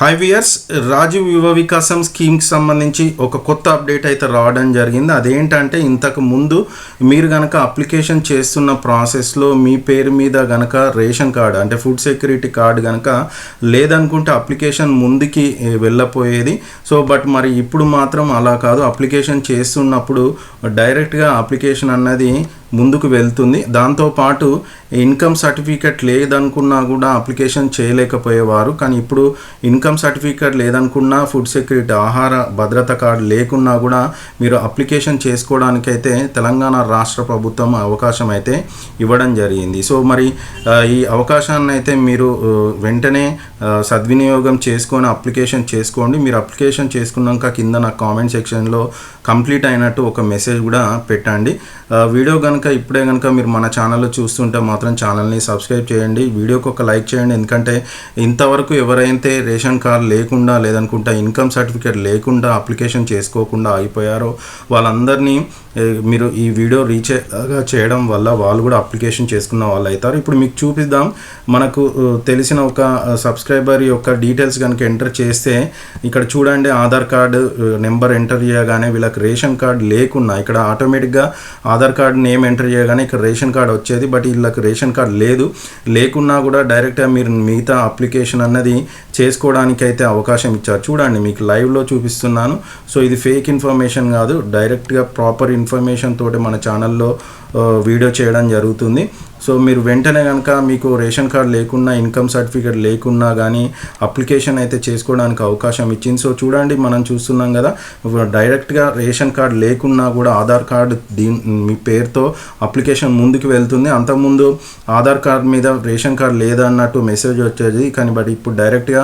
హైవియర్స్ weirs Rajiv యువ వికాసం స్కీమ్కి సంబంధించి ఒక కొత్త అప్డేట్ అయితే రావడం జరిగింది. అదేంటంటే ఇంతకు ముందు మీరు గనక అప్లికేషన్ చేస్తున్న ప్రాసెస్లో మీ పేరు మీద గనక రేషన్ కార్డు అంటే ఫుడ్ సెక్యూరిటీ కార్డు గనక లేదనుకుంటే అప్లికేషన్ ముందుకి వెళ్ళపోయేది. సో బట్ మరి ఇప్పుడు మాత్రం అలా కాదు. అప్లికేషన్ చేస్తున్నప్పుడు డైరెక్ట్గా అప్లికేషన్ అన్నది ముందుకు వెళ్తుంది. దాంతోపాటు ఇన్కమ్ సర్టిఫికేట్ లేదనుకున్నా కూడా అప్లికేషన్ చేయలేకపోయేవారు. కానీ ఇప్పుడు ఇన్కమ్ సర్టిఫికేట్ లేదనుకున్నా ఫుడ్ సెక్యూరిటీ ఆహార భద్రత కార్డు లేకున్నా కూడా మీరు అప్లికేషన్ చేసుకోవడానికైతే తెలంగాణ రాష్ట్ర ప్రభుత్వం అవకాశం అయితే ఇవ్వడం జరిగింది. సో మరి ఈ అవకాశాన్ని అయితే మీరు వెంటనే సద్వినియోగం చేసుకొని అప్లికేషన్ చేసుకోండి. మీరు అప్లికేషన్ చేసుకున్నాక కింద నా కామెంట్ సెక్షన్లో కంప్లీట్ అయినట్టు ఒక మెసేజ్ కూడా పెట్టండి. వీడియో కనుక ఇప్పుడే కనుక మీరు మన ఛానల్లో చూస్తుంటే మాత్రం ఛానల్ని సబ్స్క్రైబ్ చేయండి. వీడియోకి ఒక లైక్ చేయండి. ఎందుకంటే ఇంతవరకు ఎవరైతే రేషన్ కార్డు లేకుండా లేదనుకుంటా ఇన్కమ్ సర్టిఫికేట్ లేకుండా అప్లికేషన్ చేసుకోకుండా ఆగిపోయారో వాళ్ళందరినీ మీరు ఈ వీడియో రీచ్ అయ్యేలాగా చేయడం వల్ల వాళ్ళు కూడా అప్లికేషన్ చేసుకున్న వాళ్ళు అవుతారు. ఇప్పుడు మీకు చూపిద్దాం. మనకు తెలిసిన ఒక సబ్స్క్రైబర్ యొక్క డీటెయిల్స్ కనుక ఎంటర్ చేస్తే ఇక్కడ చూడండి ఆధార్ కార్డు నెంబర్ ఎంటర్ చేయగానే వీళ్ళకి రేషన్ కార్డు లేకున్నా ఇక్కడ ఆటోమేటిక్గా ఆధార్ కార్డు నేమ్ ఎంటర్ చేయగానే ఇక్కడ రేషన్ కార్డ్ వచ్చేది బట్ వీళ్ళకి రేషన్ కార్డు లేదు. లేకున్నా కూడా డైరెక్ట్గా మీరు మిగతా అప్లికేషన్ అన్నది చేసుకోవడానికి అయితే అవకాశం ఇచ్చారు. చూడండి మీకు లైవ్లో చూపిస్తున్నాను. సో ఇది ఫేక్ ఇన్ఫర్మేషన్ కాదు డైరెక్ట్గా ప్రాపర్ ఇన్ఫర్మేషన్ తోటి మన ఛానల్లో వీడియో uh, చేయడం జరుగుతుంది. సో మీరు వెంటనే కనుక మీకు రేషన్ కార్డ్ లేకున్నా ఇన్కమ్ సర్టిఫికేట్ లేకున్నా కానీ అప్లికేషన్ అయితే చేసుకోవడానికి అవకాశం ఇచ్చింది. సో చూడండి మనం చూస్తున్నాం కదా డైరెక్ట్గా రేషన్ కార్డ్ లేకున్నా కూడా ఆధార్ కార్డు దీని మీ పేరుతో అప్లికేషన్ ముందుకు వెళ్తుంది. అంతకుముందు ఆధార్ కార్డ్ మీద రేషన్ కార్డ్ లేదన్నట్టు మెసేజ్ వచ్చేది కానీ బట్ ఇప్పుడు డైరెక్ట్గా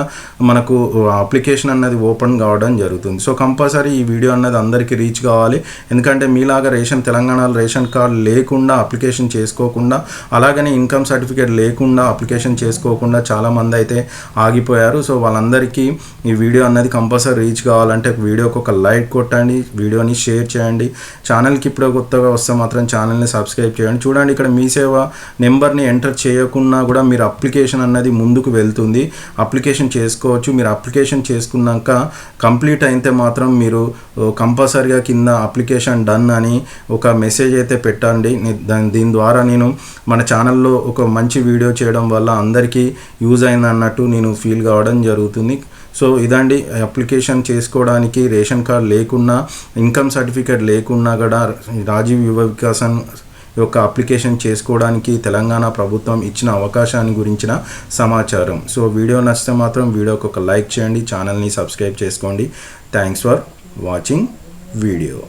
మనకు అప్లికేషన్ అన్నది ఓపెన్ కావడం జరుగుతుంది. సో కంపల్సరీ ఈ వీడియో అన్నది అందరికీ రీచ్ కావాలి. ఎందుకంటే మీలాగా రేషన్ తెలంగాణలో రేషన్ కార్డు లేకుండా అప్లికేషన్ చేసుకోకుండా అలాగనే ఇన్కమ్ సర్టిఫికేట్ లేకుండా అప్లికేషన్ చేసుకోకుండా చాలామంది అయితే ఆగిపోయారు. సో వాళ్ళందరికీ ఈ వీడియో అన్నది కంపల్సరీ రీచ్ కావాలంటే వీడియోకి ఒక లైక్ కొట్టండి వీడియోని షేర్ చేయండి. ఛానల్కి ఇప్పుడు కొత్తగా వస్తే మాత్రం ఛానల్ని సబ్స్క్రైబ్ చేయండి. చూడండి ఇక్కడ మీ సేవ నెంబర్ని ఎంటర్ చేయకున్నా కూడా మీరు అప్లికేషన్ అన్నది ముందుకు వెళ్తుంది. అప్లికేషన్ చేసుకోవచ్చు. మీరు అప్లికేషన్ చేసుకున్నాక కంప్లీట్ అయితే మాత్రం మీరు కంపల్సరీగా కింద అప్లికేషన్ డన్ అని ఒక మెసేజ్ అయితే పెట్టండి. దీని ద్వారా నేను మన ఛానల్లో ఒక మంచి వీడియో చేయడం వల్ల అందరికీ యూజ్ అయింది అన్నట్టు నేను ఫీల్ కావడం జరుగుతుంది. సో ఇదండి అప్లికేషన్ చేసుకోవడానికి రేషన్ కార్డ్ లేకున్నా ఇన్కమ్ సర్టిఫికేట్ లేకున్నా కూడా రాజీవ్ యువ వికాసం యొక్క అప్లికేషన్ చేసుకోవడానికి తెలంగాణ ప్రభుత్వం ఇచ్చిన అవకాశాన్ని గురించిన సమాచారం. సో వీడియో నచ్చితే మాత్రం వీడియోకి ఒక లైక్ చేయండి ఛానల్ని సబ్స్క్రైబ్ చేసుకోండి. Thanks for watching video